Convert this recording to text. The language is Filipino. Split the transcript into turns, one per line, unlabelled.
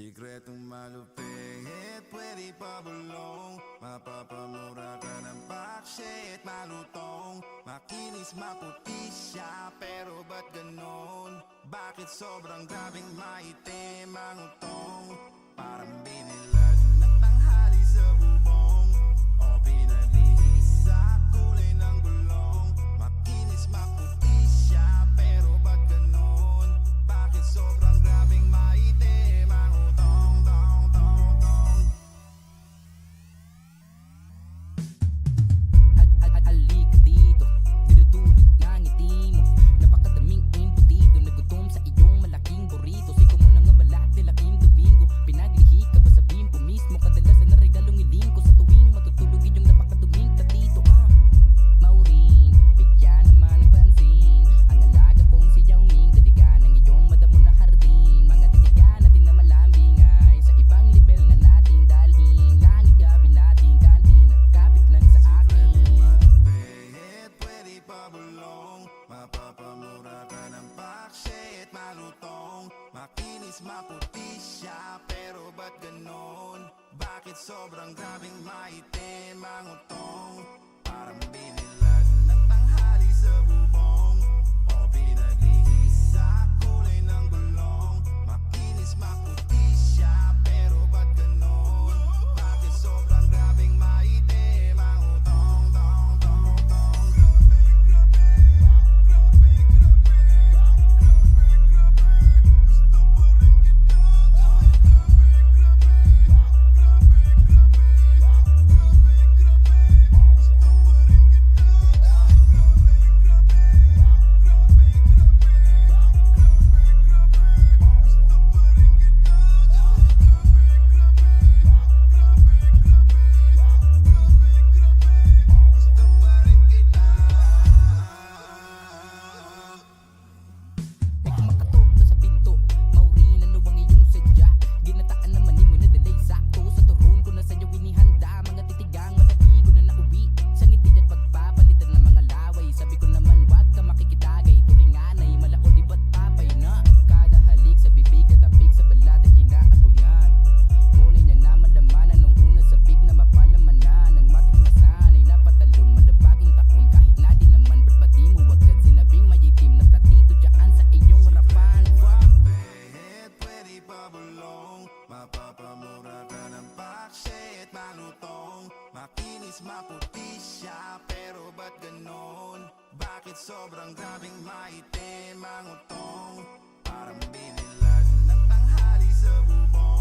Sikretong malupit, pwede pabulong Mapapamura ka ng bakshit, malutong Makinis, maputi siya, pero ba't ganon? Bakit sobrang grabing maitim ang utong? Sobrang grabing maitim ang uto Maputi siya pero ba't ganon? Bakit sobrang grabing maitim ang utong? Parang binilas ng tanghali sa bubong